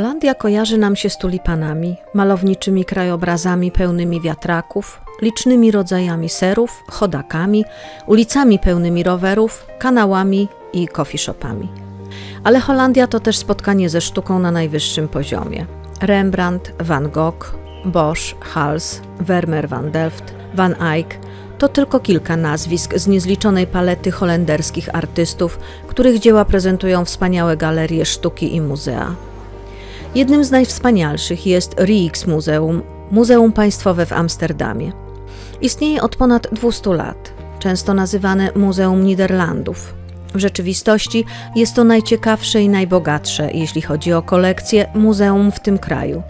Holandia kojarzy nam się z tulipanami, malowniczymi krajobrazami pełnymi wiatraków, licznymi rodzajami serów, chodakami, ulicami pełnymi rowerów, kanałami i coffee shopami. Ale Holandia to też spotkanie ze sztuką na najwyższym poziomie. Rembrandt, Van Gogh, Bosch, Hals, Vermeer van Delft, Van Eyck to tylko kilka nazwisk z niezliczonej palety holenderskich artystów, których dzieła prezentują wspaniałe galerie sztuki i muzea. Jednym z najwspanialszych jest Rijksmuseum, Muzeum Państwowe w Amsterdamie. Istnieje od ponad 200 lat, często nazywane Muzeum Niderlandów. W rzeczywistości jest to najciekawsze i najbogatsze, jeśli chodzi o kolekcję, muzeum w tym kraju,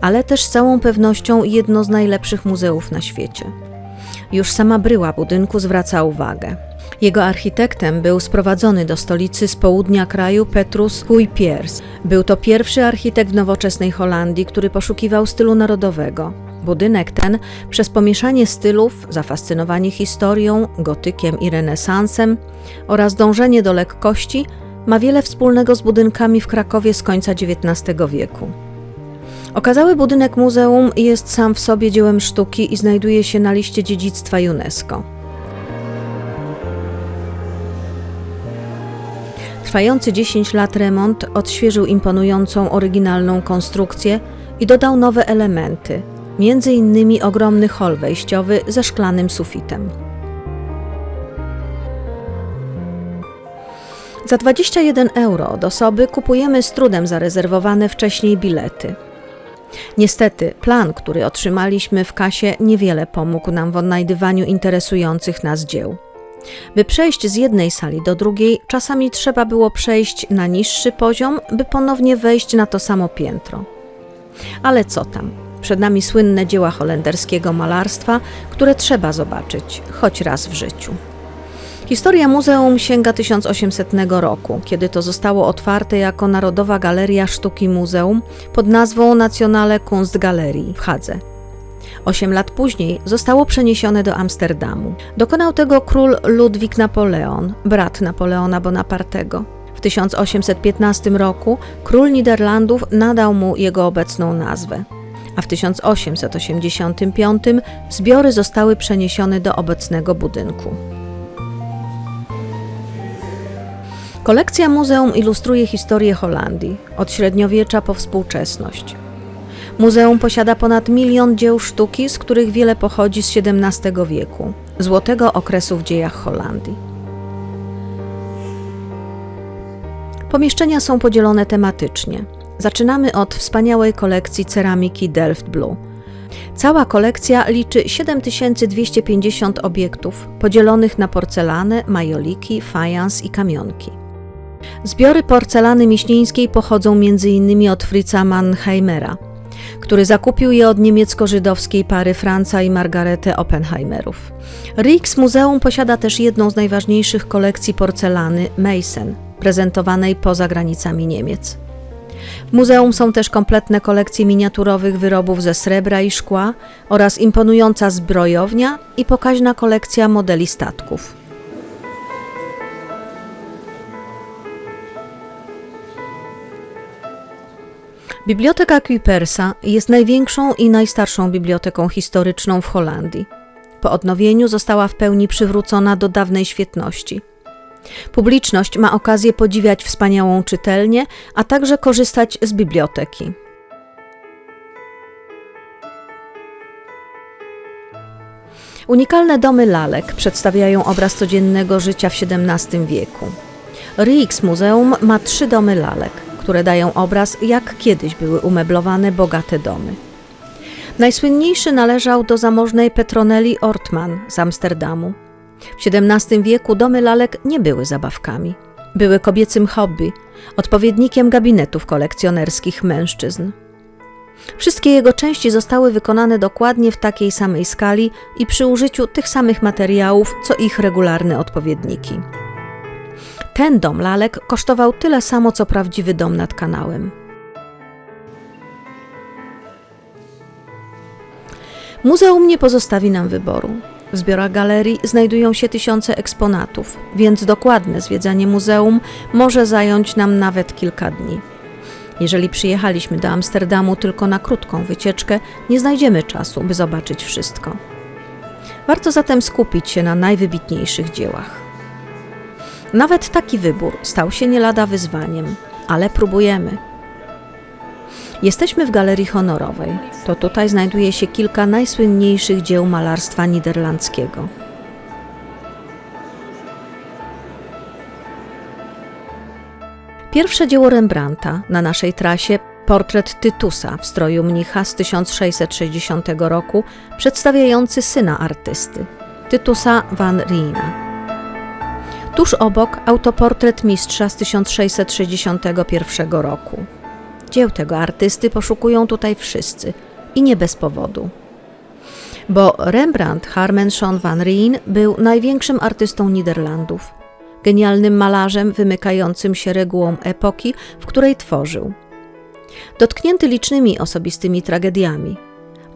ale też z całą pewnością jedno z najlepszych muzeów na świecie. Już sama bryła budynku zwraca uwagę. Jego architektem był sprowadzony do stolicy z południa kraju Petrus Huypiers. Był to pierwszy architekt w nowoczesnej Holandii, który poszukiwał stylu narodowego. Budynek ten, przez pomieszanie stylów, zafascynowanie historią, gotykiem i renesansem oraz dążenie do lekkości, ma wiele wspólnego z budynkami w Krakowie z końca XIX wieku. Okazały budynek muzeum jest sam w sobie dziełem sztuki i znajduje się na liście dziedzictwa UNESCO. Trwający 10 lat remont odświeżył imponującą oryginalną konstrukcję i dodał nowe elementy, innymi ogromny hol wejściowy ze szklanym sufitem. Za 21 euro od osoby kupujemy z trudem zarezerwowane wcześniej bilety. Niestety, plan, który otrzymaliśmy w kasie, niewiele pomógł nam w odnajdywaniu interesujących nas dzieł. By przejść z jednej sali do drugiej, czasami trzeba było przejść na niższy poziom, by ponownie wejść na to samo piętro. Ale co tam? Przed nami słynne dzieła holenderskiego malarstwa, które trzeba zobaczyć, choć raz w życiu. Historia muzeum sięga 1800 roku, kiedy to zostało otwarte jako Narodowa Galeria Sztuki Muzeum pod nazwą Nationale Kunstgalerie w Hadze. Osiem lat później zostało przeniesione do Amsterdamu. Dokonał tego król Ludwik Napoleon, brat Napoleona Bonapartego. W 1815 roku król Niderlandów nadał mu jego obecną nazwę, a w 1885 zbiory zostały przeniesione do obecnego budynku. Kolekcja muzeum ilustruje historię Holandii, od średniowiecza po współczesność. Muzeum posiada ponad milion dzieł sztuki, z których wiele pochodzi z XVII wieku, złotego okresu w dziejach Holandii. Pomieszczenia są podzielone tematycznie. Zaczynamy od wspaniałej kolekcji ceramiki Delft Blue. Cała kolekcja liczy 7250 obiektów podzielonych na porcelanę, majoliki, fajans i kamionki. Zbiory porcelany miśnieńskiej pochodzą m.in. od Fritza Mannheimera, który zakupił je od niemiecko-żydowskiej pary Franza i Margarety Oppenheimerów. Rijksmuseum posiada też jedną z najważniejszych kolekcji porcelany Meissen, prezentowanej poza granicami Niemiec. W muzeum są też kompletne kolekcje miniaturowych wyrobów ze srebra i szkła oraz imponująca zbrojownia i pokaźna kolekcja modeli statków. Biblioteka Kuipersa jest największą i najstarszą biblioteką historyczną w Holandii. Po odnowieniu została w pełni przywrócona do dawnej świetności. Publiczność ma okazję podziwiać wspaniałą czytelnię, a także korzystać z biblioteki. Unikalne domy lalek przedstawiają obraz codziennego życia w XVII wieku. Rijksmuseum ma trzy domy lalek które dają obraz, jak kiedyś były umeblowane bogate domy. Najsłynniejszy należał do zamożnej Petroneli Ortman z Amsterdamu. W XVII wieku domy lalek nie były zabawkami. Były kobiecym hobby, odpowiednikiem gabinetów kolekcjonerskich mężczyzn. Wszystkie jego części zostały wykonane dokładnie w takiej samej skali i przy użyciu tych samych materiałów, co ich regularne odpowiedniki. Ten dom lalek kosztował tyle samo, co prawdziwy dom nad kanałem. Muzeum nie pozostawi nam wyboru. W zbiorach galerii znajdują się tysiące eksponatów, więc dokładne zwiedzanie muzeum może zająć nam nawet kilka dni. Jeżeli przyjechaliśmy do Amsterdamu tylko na krótką wycieczkę, nie znajdziemy czasu, by zobaczyć wszystko. Warto zatem skupić się na najwybitniejszych dziełach. Nawet taki wybór stał się nie lada wyzwaniem, ale próbujemy. Jesteśmy w galerii honorowej. To tutaj znajduje się kilka najsłynniejszych dzieł malarstwa niderlandzkiego. Pierwsze dzieło Rembrandta na naszej trasie portret Tytusa w stroju mnicha z 1660 roku, przedstawiający syna artysty, Tytusa van Riena. Tuż obok autoportret mistrza z 1661 roku. Dzieł tego artysty poszukują tutaj wszyscy i nie bez powodu. Bo Rembrandt Harmenschon van Rijn był największym artystą Niderlandów, genialnym malarzem wymykającym się regułom epoki, w której tworzył. Dotknięty licznymi osobistymi tragediami,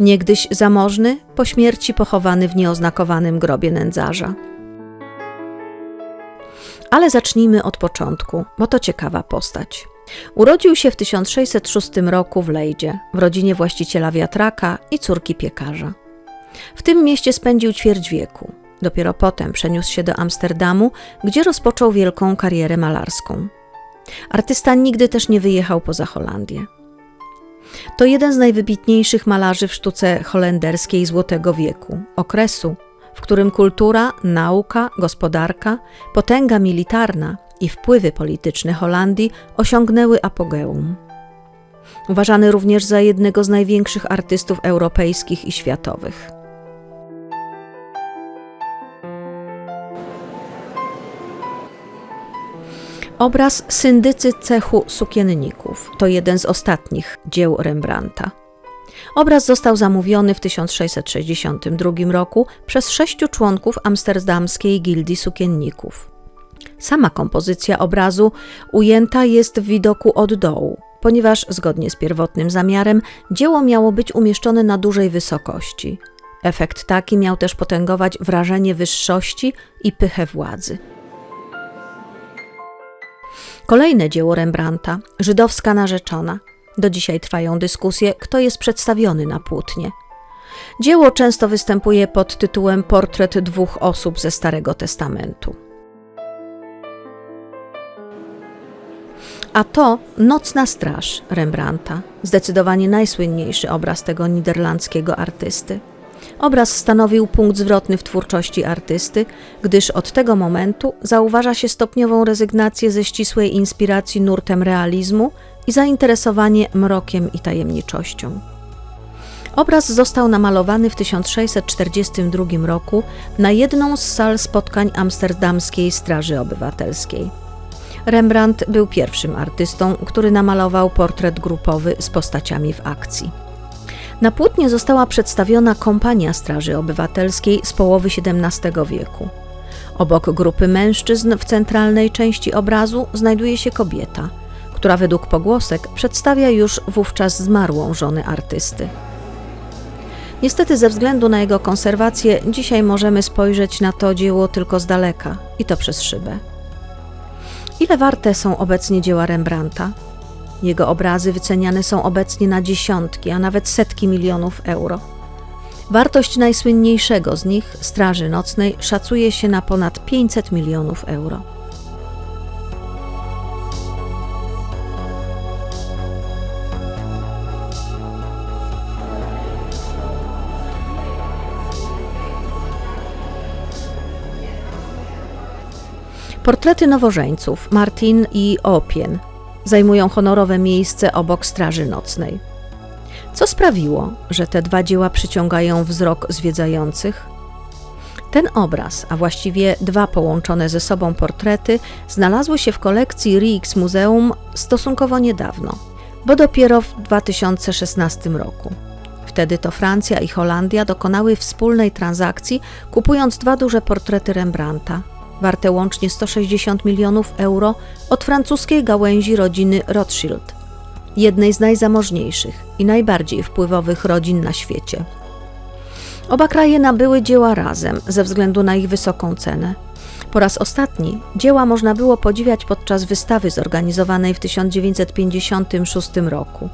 niegdyś zamożny, po śmierci pochowany w nieoznakowanym grobie nędzarza. Ale zacznijmy od początku, bo to ciekawa postać. Urodził się w 1606 roku w Lejdzie, w rodzinie właściciela wiatraka i córki piekarza. W tym mieście spędził ćwierć wieku. Dopiero potem przeniósł się do Amsterdamu, gdzie rozpoczął wielką karierę malarską. Artysta nigdy też nie wyjechał poza Holandię. To jeden z najwybitniejszych malarzy w sztuce holenderskiej Złotego Wieku, okresu, w którym kultura, nauka, gospodarka, potęga militarna i wpływy polityczne Holandii osiągnęły apogeum. Uważany również za jednego z największych artystów europejskich i światowych. Obraz Syndycy cechu sukienników to jeden z ostatnich dzieł Rembrandta. Obraz został zamówiony w 1662 roku przez sześciu członków amsterdamskiej gildii sukienników. Sama kompozycja obrazu ujęta jest w widoku od dołu, ponieważ zgodnie z pierwotnym zamiarem dzieło miało być umieszczone na dużej wysokości. Efekt taki miał też potęgować wrażenie wyższości i pychę władzy. Kolejne dzieło Rembrandta, Żydowska narzeczona. Do dzisiaj trwają dyskusje, kto jest przedstawiony na płótnie. Dzieło często występuje pod tytułem Portret dwóch osób ze Starego Testamentu. A to Nocna Straż Rembrandta, zdecydowanie najsłynniejszy obraz tego niderlandzkiego artysty. Obraz stanowił punkt zwrotny w twórczości artysty, gdyż od tego momentu zauważa się stopniową rezygnację ze ścisłej inspiracji nurtem realizmu i zainteresowanie mrokiem i tajemniczością. Obraz został namalowany w 1642 roku na jedną z sal spotkań Amsterdamskiej Straży Obywatelskiej. Rembrandt był pierwszym artystą, który namalował portret grupowy z postaciami w akcji. Na płótnie została przedstawiona kompania Straży Obywatelskiej z połowy XVII wieku. Obok grupy mężczyzn w centralnej części obrazu znajduje się kobieta, która według pogłosek przedstawia już wówczas zmarłą żonę artysty. Niestety, ze względu na jego konserwację, dzisiaj możemy spojrzeć na to dzieło tylko z daleka i to przez szybę. Ile warte są obecnie dzieła Rembrandta? Jego obrazy wyceniane są obecnie na dziesiątki, a nawet setki milionów euro. Wartość najsłynniejszego z nich, Straży Nocnej, szacuje się na ponad 500 milionów euro. Portrety nowożeńców Martin i Opien zajmują honorowe miejsce obok Straży Nocnej. Co sprawiło, że te dwa dzieła przyciągają wzrok zwiedzających? Ten obraz, a właściwie dwa połączone ze sobą portrety, znalazły się w kolekcji Rijksmuseum stosunkowo niedawno, bo dopiero w 2016 roku. Wtedy to Francja i Holandia dokonały wspólnej transakcji, kupując dwa duże portrety Rembrandta, warte łącznie 160 milionów euro od francuskiej gałęzi rodziny Rothschild, jednej z najzamożniejszych i najbardziej wpływowych rodzin na świecie. Oba kraje nabyły dzieła razem ze względu na ich wysoką cenę. Po raz ostatni dzieła można było podziwiać podczas wystawy zorganizowanej w 1956 roku.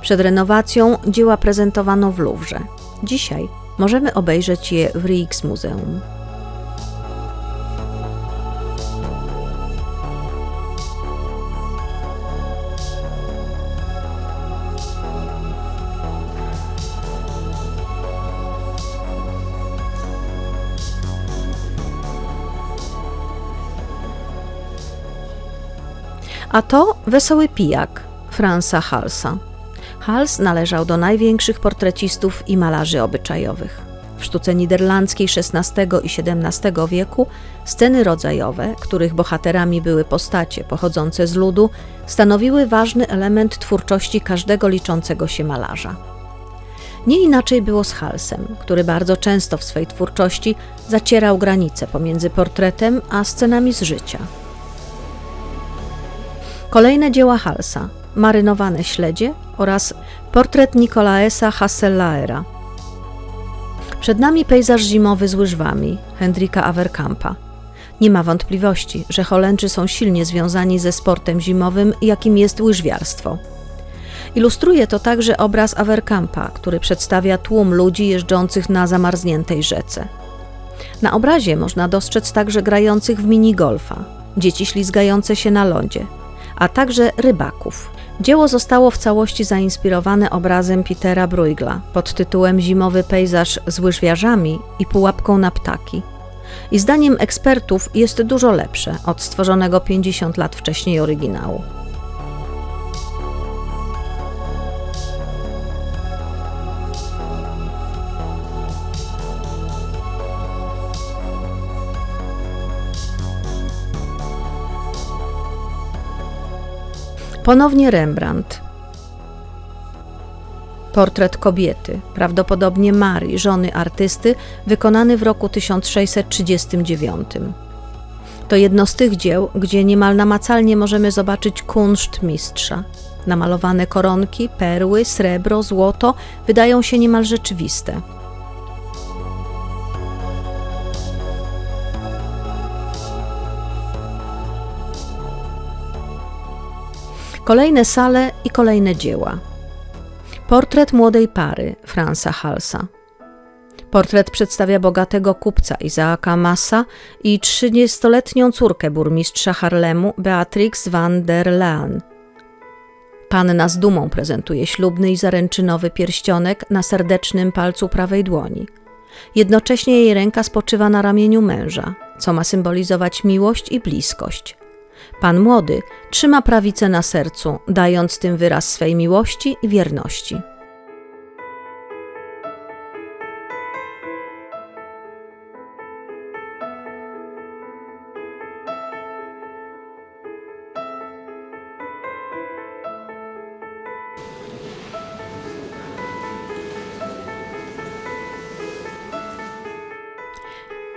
Przed renowacją dzieła prezentowano w Louvre. Dzisiaj możemy obejrzeć je w Rijksmuseum. A to Wesoły Pijak Franza Halsa. Hals należał do największych portrecistów i malarzy obyczajowych. W sztuce niderlandzkiej XVI i XVII wieku sceny rodzajowe, których bohaterami były postacie pochodzące z ludu, stanowiły ważny element twórczości każdego liczącego się malarza. Nie inaczej było z Halsem, który bardzo często w swej twórczości zacierał granice pomiędzy portretem a scenami z życia. Kolejne dzieła Halsa, Marynowane śledzie oraz portret Nikolaesa Hasselaera. Przed nami pejzaż zimowy z łyżwami Hendrika Averkampa. Nie ma wątpliwości, że Holendrzy są silnie związani ze sportem zimowym, jakim jest łyżwiarstwo. Ilustruje to także obraz Averkampa, który przedstawia tłum ludzi jeżdżących na zamarzniętej rzece. Na obrazie można dostrzec także grających w minigolfa, dzieci ślizgające się na lądzie, a także rybaków. Dzieło zostało w całości zainspirowane obrazem Petera Bruegla pod tytułem Zimowy pejzaż z łyżwiarzami i pułapką na ptaki. I zdaniem ekspertów jest dużo lepsze od stworzonego 50 lat wcześniej oryginału. Ponownie Rembrandt. Portret kobiety, prawdopodobnie Marii, żony artysty, wykonany w roku 1639. To jedno z tych dzieł, gdzie niemal namacalnie możemy zobaczyć kunszt mistrza. Namalowane koronki, perły, srebro, złoto wydają się niemal rzeczywiste. Kolejne sale i kolejne dzieła. Portret młodej pary Franza Halsa. Portret przedstawia bogatego kupca Izaaka Massa i 30-letnią córkę burmistrza Harlemu Beatrix van der Laan. Panna z dumą prezentuje ślubny i zaręczynowy pierścionek na serdecznym palcu prawej dłoni. Jednocześnie jej ręka spoczywa na ramieniu męża, co ma symbolizować miłość i bliskość. Pan młody trzyma prawicę na sercu, dając tym wyraz swej miłości i wierności.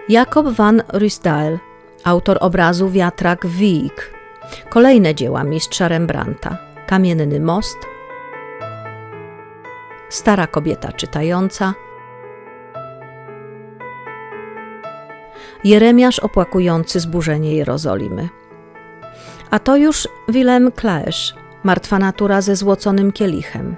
Jakob van Ruysdael autor obrazu Wiatrak Wiik. Kolejne dzieła mistrza Rembrandta. Kamienny most, Stara kobieta czytająca, Jeremiasz opłakujący zburzenie Jerozolimy. A to już Willem Klaesz, martwa natura ze złoconym kielichem.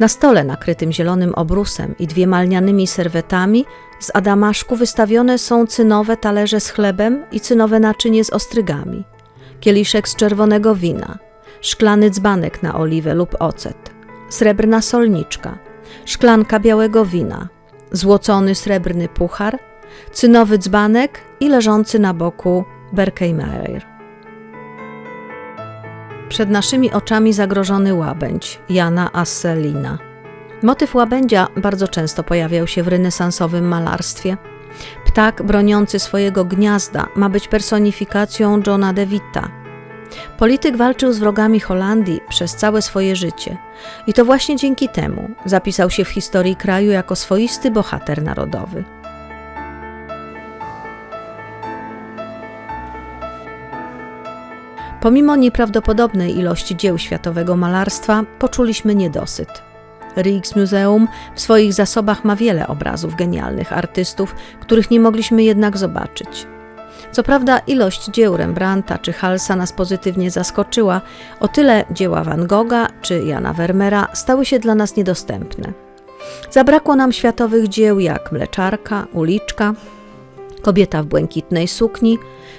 Na stole nakrytym zielonym obrusem i dwiema lnianymi serwetami z adamaszku wystawione są cynowe talerze z chlebem i cynowe naczynie z ostrygami, kieliszek z czerwonego wina, szklany dzbanek na oliwę lub ocet, srebrna solniczka, szklanka białego wina, złocony srebrny puchar, cynowy dzbanek i leżący na boku Berkeimeyer. Przed naszymi oczami zagrożony łabędź Jana Asselina. Motyw łabędzia bardzo często pojawiał się w renesansowym malarstwie. Ptak broniący swojego gniazda ma być personifikacją Johna de Witta. Polityk walczył z wrogami Holandii przez całe swoje życie i to właśnie dzięki temu zapisał się w historii kraju jako swoisty bohater narodowy. Pomimo nieprawdopodobnej ilości dzieł światowego malarstwa, poczuliśmy niedosyt. Rijksmuseum w swoich zasobach ma wiele obrazów genialnych artystów, których nie mogliśmy jednak zobaczyć. Co prawda ilość dzieł Rembrandta czy Halsa nas pozytywnie zaskoczyła, o tyle dzieła Van Gogha czy Jana Vermeera stały się dla nas niedostępne. Zabrakło nam światowych dzieł jak Mleczarka, Uliczka, Kobieta w błękitnej sukni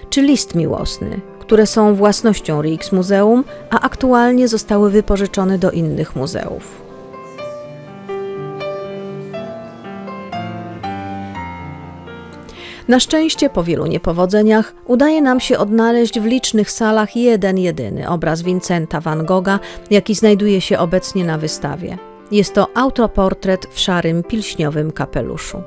czy List miłosny, które są własnością Rijksmuseum, a aktualnie zostały wypożyczone do innych muzeów. Na szczęście po wielu niepowodzeniach udaje nam się odnaleźć w licznych salach jeden jedyny obraz Vincenta van Gogha, jaki znajduje się obecnie na wystawie. Jest to autoportret w szarym pilśniowym kapeluszu.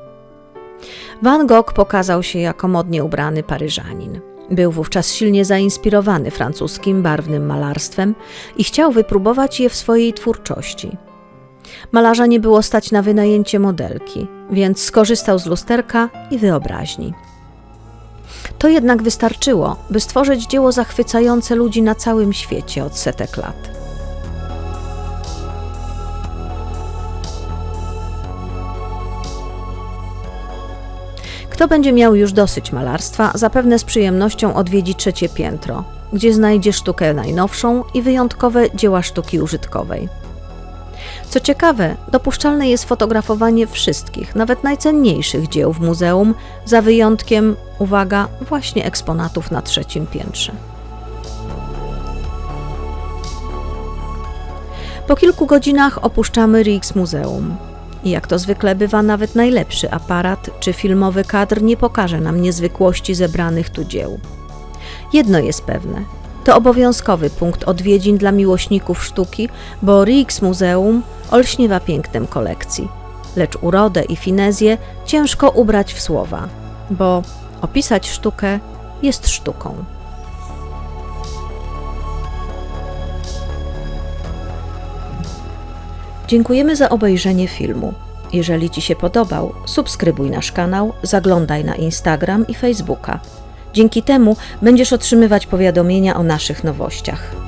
Van Gogh pokazał się jako modnie ubrany Paryżanin. Był wówczas silnie zainspirowany francuskim barwnym malarstwem i chciał wypróbować je w swojej twórczości. Malarza nie było stać na wynajęcie modelki, więc skorzystał z lusterka i wyobraźni. To jednak wystarczyło, by stworzyć dzieło zachwycające ludzi na całym świecie od setek lat. Kto będzie miał już dosyć malarstwa, zapewne z przyjemnością odwiedzi trzecie piętro, gdzie znajdzie sztukę najnowszą i wyjątkowe dzieła sztuki użytkowej. Co ciekawe, dopuszczalne jest fotografowanie wszystkich, nawet najcenniejszych dzieł w muzeum, za wyjątkiem, uwaga, właśnie eksponatów na trzecim piętrze. Po kilku godzinach opuszczamy Rijksmuseum. I jak to zwykle bywa, nawet najlepszy aparat czy filmowy kadr nie pokaże nam niezwykłości zebranych tu dzieł. Jedno jest pewne: to obowiązkowy punkt odwiedzin dla miłośników sztuki, bo Rijksmuseum olśniewa pięknem kolekcji. Lecz urodę i finezję ciężko ubrać w słowa, bo opisać sztukę jest sztuką. Dziękujemy za obejrzenie filmu. Jeżeli Ci się podobał, subskrybuj nasz kanał, zaglądaj na Instagram i Facebooka. Dzięki temu będziesz otrzymywać powiadomienia o naszych nowościach.